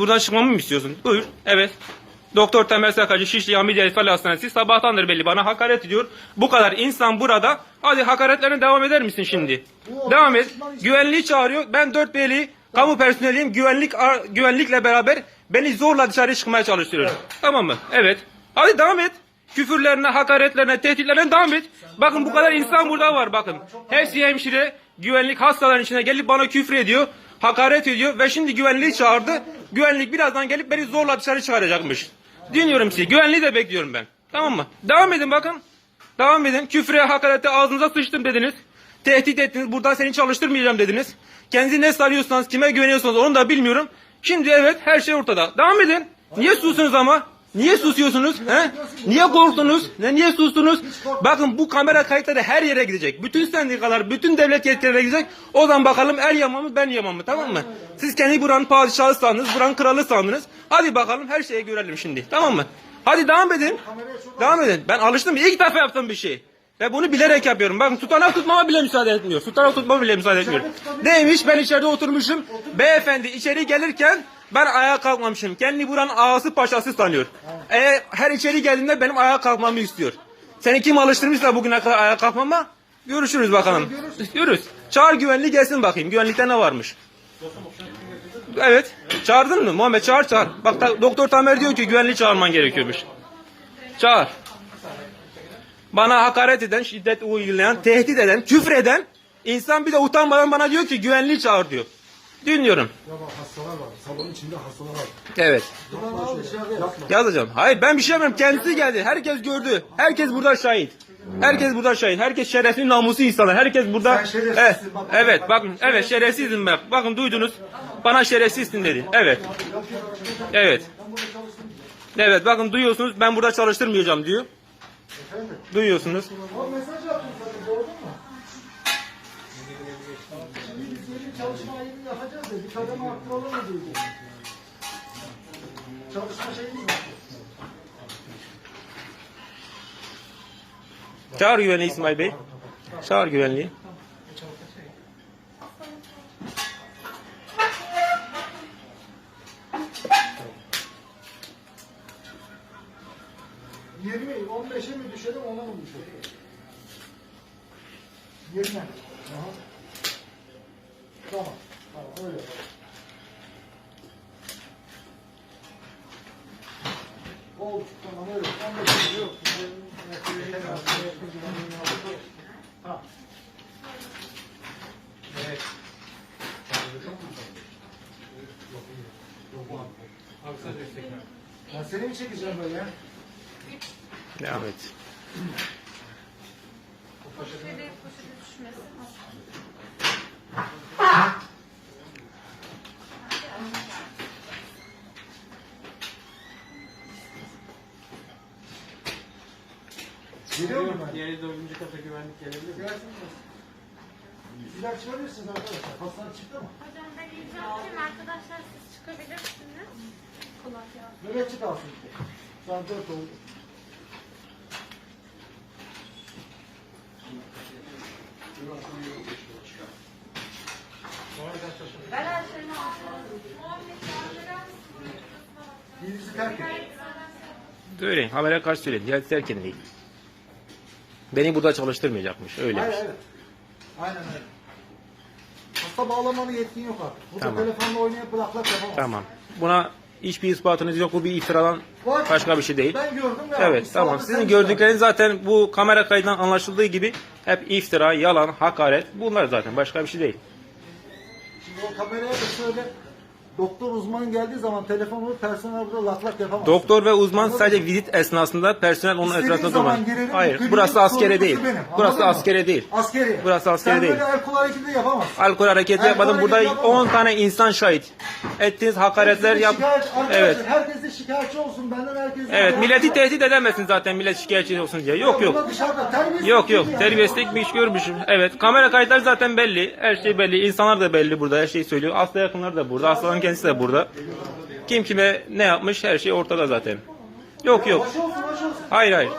buradan çıkmamı mı istiyorsun? Buyur. Evet. Doktor Temel Sakacı Şişli Hamidi Elifal Hastanesi sabahtandır belli bana hakaret ediyor. Bu kadar insan burada. Hadi hakaretlerine devam eder misin şimdi? Devam et. Güvenliği çağırıyor. Ben dört beyli kamu personeliyim. Güvenlik güvenlikle beraber beni zorla dışarı çıkmaya çalıştırıyor. Tamam mı? Evet. Hadi devam et. Küfürlerine, hakaretlerine, tehditlerine devam et. Bakın bu kadar insan burada var bakın. Hepsi hemşire güvenlik hastaların içine gelip bana küfür ediyor. Hakaret ediyor ve şimdi güvenliği çağırdı. Güvenlik birazdan gelip beni zorla dışarı çıkaracakmış. Dinliyorum sizi. Güvenliği de bekliyorum ben. Tamam mı? Devam edin bakın. Devam edin. Küfre, hakarete ağzınıza sıçtım dediniz. Tehdit ettiniz. Buradan seni çalıştırmayacağım dediniz. Kendinizi ne sanıyorsanız, kime güveniyorsanız onu da bilmiyorum. Şimdi evet her şey ortada. Devam edin. Niye susunuz ama? Niye susuyorsunuz? He? Niye korktunuz? Ne niye sustunuz? Bakın bu kamera kayıtları her yere gidecek. Bütün sendikalar, bütün devlet yetkililerine gidecek. O zaman bakalım el yaman mı ben yaman mı tamam mı? Siz kendi buranın padişahı sandınız, buranın kralı sandınız. Hadi bakalım her şeyi görelim şimdi. Tamam mı? Hadi devam edin. Devam edin. Ben alıştım. İlk defa yaptığım bir şey. Ve bunu bilerek yapıyorum. Bakın tutanak tutmama bile müsaade etmiyor. Tutanak tutmama bile müsaade etmiyor. Neymiş? Ben içeride oturmuşum. Beyefendi içeri gelirken ben ayağa kalkmamışım. Kendi buranın ağası paşası sanıyor. E, her içeri geldiğinde benim ayağa kalkmamı istiyor. Seni kim alıştırmışsa bugüne kadar ayağa kalkmama? Görüşürüz bakalım. Görürüz. Çağır güvenliği gelsin bakayım. Güvenlikte ne varmış? Evet. Çağırdın mı? Muhammed çağır çağır. Bak ta- doktor Tamer diyor ki güvenliği çağırman gerekiyormuş. Çağır. Bana hakaret eden, şiddet uygulayan, tehdit eden, küfür eden insan bir de utanmadan bana diyor ki güvenliği çağır diyor. Dinliyorum. Ya bak hastalar var. Salonun içinde hastalar var. Evet. Al dışarıda yapma. Yazacağım. Hayır ben bir şey yapmıyorum. Kendisi geldi. Herkes gördü. Herkes burada şahit. Herkes burada şahit. Herkes şerefli namusu insanlar. Herkes burada. Sen. Evet. Bak, bak, Evet. bak. Bakın. Evet şerefsizim ben. Bakın duydunuz. Bana şerefsizsin dedi. Evet. Evet. Evet bakın duyuyorsunuz. Ben burada çalıştırmayacağım diyor. Duyuyorsunuz. Çalışma ayını yapacağız da bir kademe arttıralım mı diyeceğim. Çalışma şeyimiz var. Çağır güvenliği İsmail Bey. Çağır güvenliği. Yirmi, 15'e mi düşelim ona mı düşelim? 20. Aha. Tamam. Tamam öyle. yapalım. Oldu. Tamam öyle. 15 yok. Ha. Ben seni mi çekeceğim böyle ya? Devam et. Poşete düşmesin. Geliyor mu? Diğeri dördüncü kata güvenlik gelebilir mi? Gelsiniz. Sizler çıkabilirsiniz arkadaşlar. Hastane çıktı mı? Hocam ben icraatçıyım. Arkadaşlar siz çıkabilirsiniz. Kolay gelsin. Nöbetçi kalsın. An dört oldu. Ben her. Birisi terk. Habere karşı söyleyin. Diyanet erken değil. Beni burada çalıştırmayacakmış. Öyle. Hayır evet. Aynen öyle. Hasta bağlamanın yetkin yok artık. Burada Tamam. telefonla oynayıp bıraklak yapamaz. Tamam. Buna hiçbir ispatınız yok. Bu bir iftiradan Var. başka bir şey değil. Ben gördüm ve Evet tamam. Sizin gördükleriniz zaten bu kamera kaydından anlaşıldığı gibi hep iftira, yalan, hakaret. Bunlar zaten başka bir şey değil. Şimdi o kameraya da şöyle doktor uzman geldiği zaman telefonu personel burada lak lak yapamaz. Doktor ve uzman sadece vizit esnasında personel onun İstediğin etrafında zaman durmaz. girelim, Hayır, burası askere sorumlusu değil. benim, Burası anladın mı? askere değil. Askeri. Burası askeri Sen değil. böyle el kul hareketi yapamazsın. Alkol hareketi Alkol yapmadım. Burada yapamam. 10 tane insan şahit. Ettiğiniz hakaretler de yap. şikayet- arkadaşlar, Evet. Herkes de şikayetçi olsun. Benden herkes de- Evet, milleti tehdit edemezsin zaten millet şikayetçi olsun diye. Yok yok. Bunlar dışarıda terbiyesiz Yok yok. şey Terbiyesizlik bir iş görmüşüm. Evet. Kamera kayıtları zaten belli. Her şey belli. İnsanlar da belli burada. Her şeyi söylüyor. Hasta yakınları da burada. Hastanın kendisi de burada. Kim kime ne yapmış her şey ortada zaten. Yok yok. Hayır hayır.